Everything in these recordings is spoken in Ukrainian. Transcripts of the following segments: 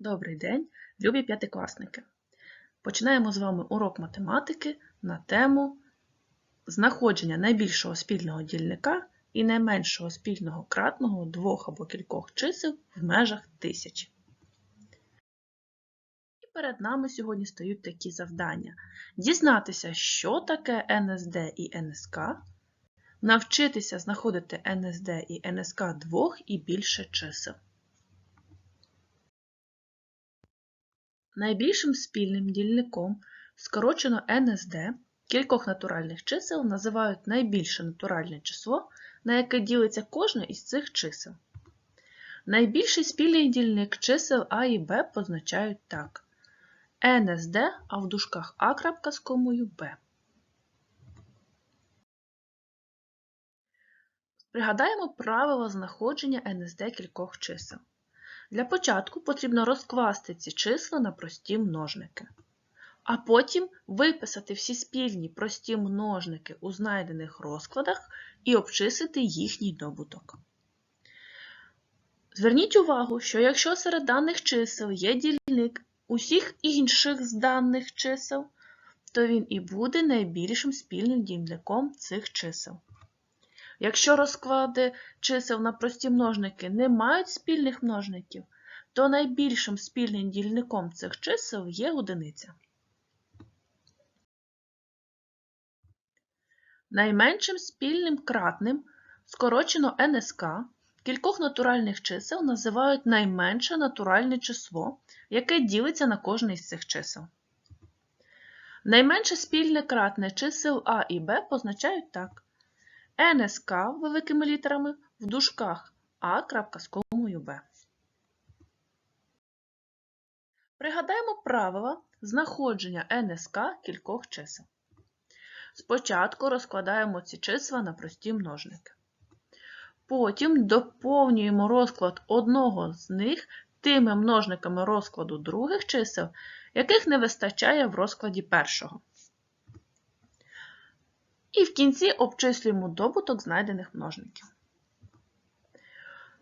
Добрий день, любі п'ятикласники! Починаємо з вами урок математики на тему знаходження найбільшого спільного дільника і найменшого спільного кратного двох або кількох чисел в межах тисячі. І перед нами сьогодні стають такі завдання: дізнатися, що таке НСД і НСК, навчитися знаходити НСД і НСК двох і більше чисел. Найбільшим спільним дільником, скорочено НСД, кількох натуральних чисел називають найбільше натуральне число, на яке ділиться кожне із цих чисел. Найбільший спільний дільник чисел А і Б позначають так. НСД, а в дужках А крапка з комою Б. Пригадаємо правила знаходження НСД кількох чисел. Для початку потрібно розкласти ці числа на прості множники, а потім виписати всі спільні прості множники у знайдених розкладах і обчислити їхній добуток. Зверніть увагу, що якщо серед даних чисел є дільник усіх інших з даних чисел, то він і буде найбільшим спільним дільником цих чисел. Якщо розклади чисел на прості множники не мають спільних множників, то найбільшим спільним дільником цих чисел є одиниця. Найменшим спільним кратним, скорочено НСК, кількох натуральних чисел називають найменше натуральне число, яке ділиться на кожне із цих чисел. Найменше спільне кратне чисел А і Б позначають так. НСК великими літерами в дужках А крапка з. Пригадаємо правила знаходження НСК кількох чисел. Спочатку розкладаємо ці числа на прості множники. Потім доповнюємо розклад одного з них тими множниками розкладу других чисел, яких не вистачає в розкладі першого. І в кінці обчислюємо добуток знайдених множників.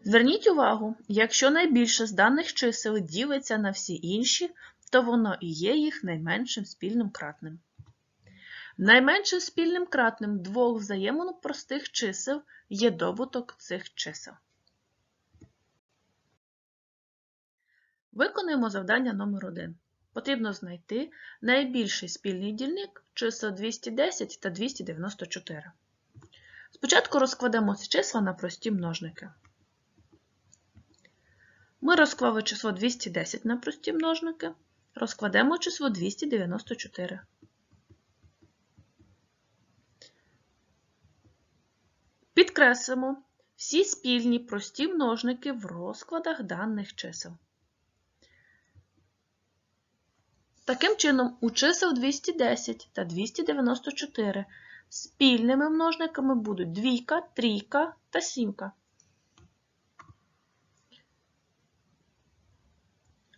Зверніть увагу, якщо найбільше з даних чисел ділиться на всі інші, то воно і є їх найменшим спільним кратним. Найменшим спільним кратним двох взаємно простих чисел є добуток цих чисел. Виконуємо завдання номер 1 Потрібно знайти найбільший спільний дільник чисел 210 та 294. Спочатку розкладемо ці числа на прості множники. Ми розклали число 210 на прості множники, розкладемо число 294. Підкреслимо всі спільні прості множники в розкладах даних чисел. Таким чином, у чисел 210 та 294 спільними множниками будуть двійка, трійка та сімка.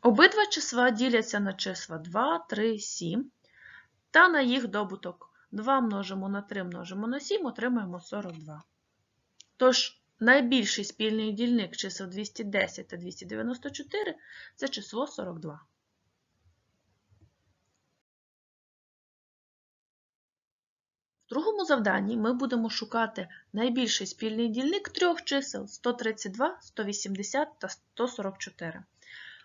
Обидва числа діляться на числа 2, 3, 7 та на їх добуток 2 множимо на 3 множимо на 7, отримаємо 42. Тож, найбільший спільний дільник чисел 210 та 294 це число 42. В другому завданні ми будемо шукати найбільший спільний дільник трьох чисел 132, 180 та 144.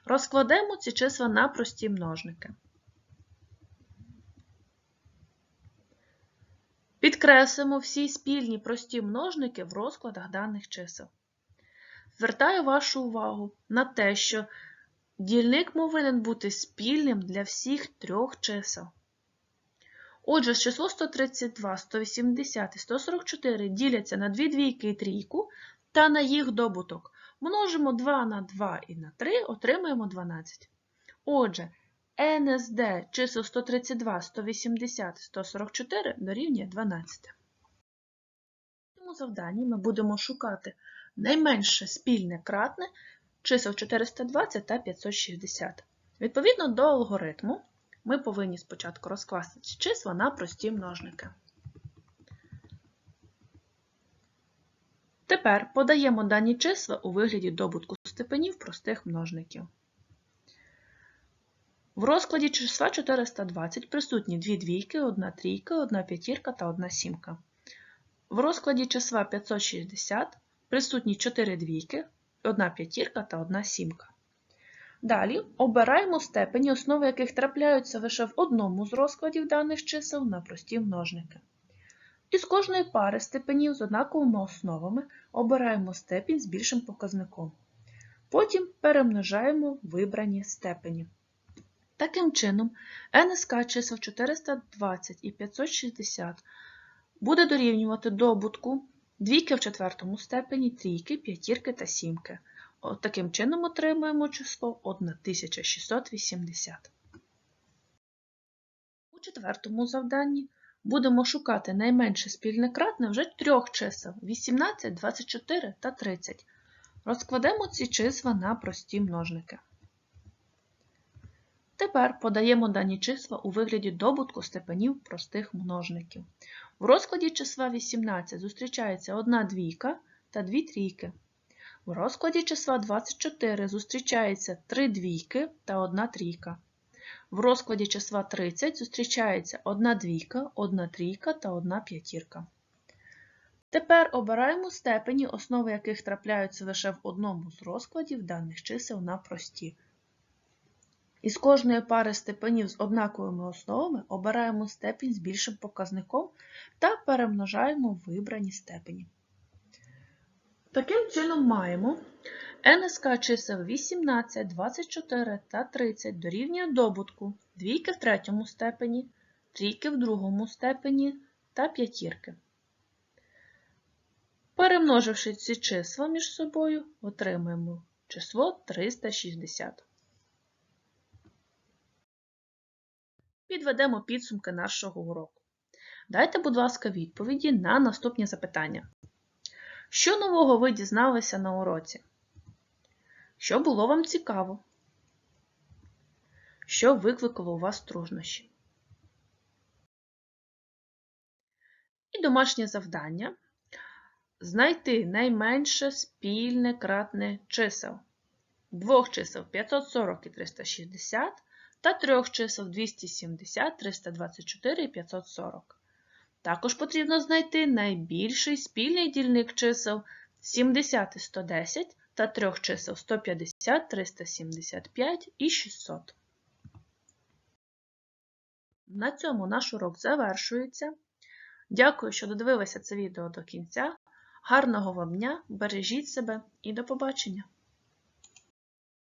Розкладемо ці числа на прості множники. Підкреслимо всі спільні прості множники в розкладах даних чисел. Звертаю вашу увагу на те, що дільник повинен бути спільним для всіх трьох чисел. Отже, число 132, 180 і 144 діляться на дві двійки і трійку та на їх добуток. Множимо 2 на 2 і на 3, отримаємо 12. Отже, НСД чисел 132, 180, 144 дорівнює 12. В цьому завданні ми будемо шукати найменше спільне кратне чисел 420 та 560. Відповідно до алгоритму, ми повинні спочатку розкласти ці числа на прості множники. Тепер подаємо дані числа у вигляді добутку степенів простих множників. В розкладі числа 420 присутні дві двійки, одна трійка, одна п'ятірка та одна сімка. В розкладі числа 560 присутні 4 двійки, одна п'ятірка та одна сімка. Далі обираємо степені, основи яких трапляються лише в одному з розкладів даних чисел на прості множники. Із кожної пари степенів з однаковими основами обираємо степінь з більшим показником. Потім перемножаємо вибрані степені. Таким чином, НСК чисел 420 і 560 буде дорівнювати добутку двійки в четвертому степені, трійки, п'ятірки та сімки. Таким чином отримуємо число 1680. У четвертому завданні будемо шукати найменше спільне кратне вже трьох чисел 18, 24 та 30. Розкладемо ці числа на прості множники. Тепер подаємо дані числа у вигляді добутку степенів простих множників. В розкладі числа 18 зустрічається одна двійка та дві трійки. В розкладі числа 24 зустрічається 3 двійки та 1 трійка. В розкладі числа 30 зустрічається 1 двійка, 1 трійка та 1 п'ятірка. Тепер обираємо степені, основи яких трапляються лише в одному з розкладів даних чисел на прості. Із кожної пари степенів з однаковими основами обираємо степінь з більшим показником та перемножаємо вибрані степені. Таким чином маємо НСК чисел 18, 24 та 30 дорівнює добутку двійки в третьому степені, трійки в другому степені та п'ятірки. Перемноживши ці числа між собою, отримаємо число 360. Підведемо підсумки нашого уроку. Дайте, будь ласка, відповіді на наступні запитання. Що нового ви дізналися на уроці? Що було вам цікаво? Що викликало у вас труднощі? І домашнє завдання знайти найменше спільне кратне чисел. Двох чисел 540 і 360 та трьох чисел 270, 324 і 540. Також потрібно знайти найбільший спільний дільник чисел 70 і 110 та трьох чисел 150, 375 і 600. На цьому наш урок завершується. Дякую, що додивилися це відео до кінця. Гарного вам дня, бережіть себе і до побачення!